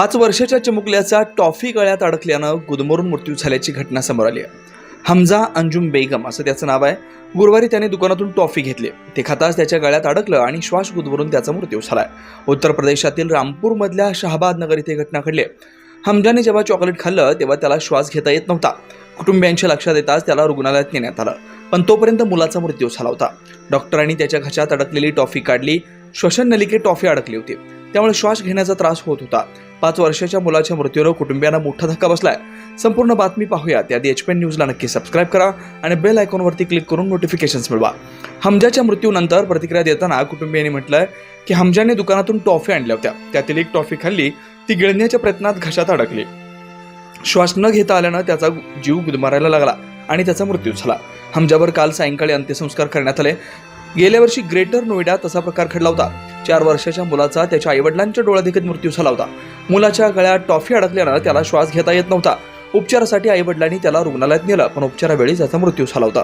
पाच वर्षाच्या चिमुकल्याचा टॉफी गळ्यात अडकल्यानं गुदमरून मृत्यू झाल्याची घटना समोर आली आहे. हमजा अंजुम बेगम असं त्याचं नाव आहे. गुरुवारी त्याने दुकानातून टॉफी घेतली. ते खाताच त्याच्या गळ्यात अडकलं आणि श्वास गुदमरून त्याचा मृत्यू झालाय. उत्तर प्रदेशातील रामपूरमधल्या शहाबाद नगर इथे घटना घडली हमजाने जेव्हा चॉकलेट खाल्लं तेव्हा त्याला श्वास घेता येत नव्हता. कुटुंबियांच्या लक्षात येताच त्याला रुग्णालयात नेण्यात आलं. पण तोपर्यंत मुलाचा मृत्यू झाला होता. डॉक्टरांनी त्याच्या घशात अडकलेली टॉफी काढली. श्वसन नलिके टॉफी अडकली होती. त्यामुळे श्वास घेण्याचा त्रास होत होता. पाच वर्षाच्या मुलाच्या मृत्यूनं कुटुंबियांना मोठा धक्का बसलाय. संपूर्ण बातमी पाहूया त्याआधी एच पी न्यूजला नक्की सबस्क्राईब करा आणि बेल आयकॉनवरती क्लिक करून नोटिफिकेशन्स मिळवा. हमजाच्या मृत्यूनंतर प्रतिक्रिया देताना कुटुंबियांनी म्हटलंय की हमजाने दुकानातून टॉफी आणल्या होत्या. त्यातील एक टॉफी खाल्ली ती गिळण्याच्या प्रयत्नात घशात अडकली. श्वास न घेता आल्यानं त्याचा जीव गुदमारायला लागला आणि त्याचा मृत्यू झाला. हमजावर काल सायंकाळी अंत्यसंस्कार करण्यात आले. गेल्या वर्षी ग्रेटर नोएडा तसा प्रकार घडला होता. चार वर्षाच्या मुलाचा त्याच्या आईवडिलांच्या डोळ्यादेखील मृत्यू झाला होता. मुलाच्या गळ्यात टॉफी अडकल्यानं त्याला श्वास घेता येत नव्हता. उपचारासाठी आईवडिलांनी त्याला रुग्णालयात नेलं पण उपचारावेळी त्याचा मृत्यू झाला होता.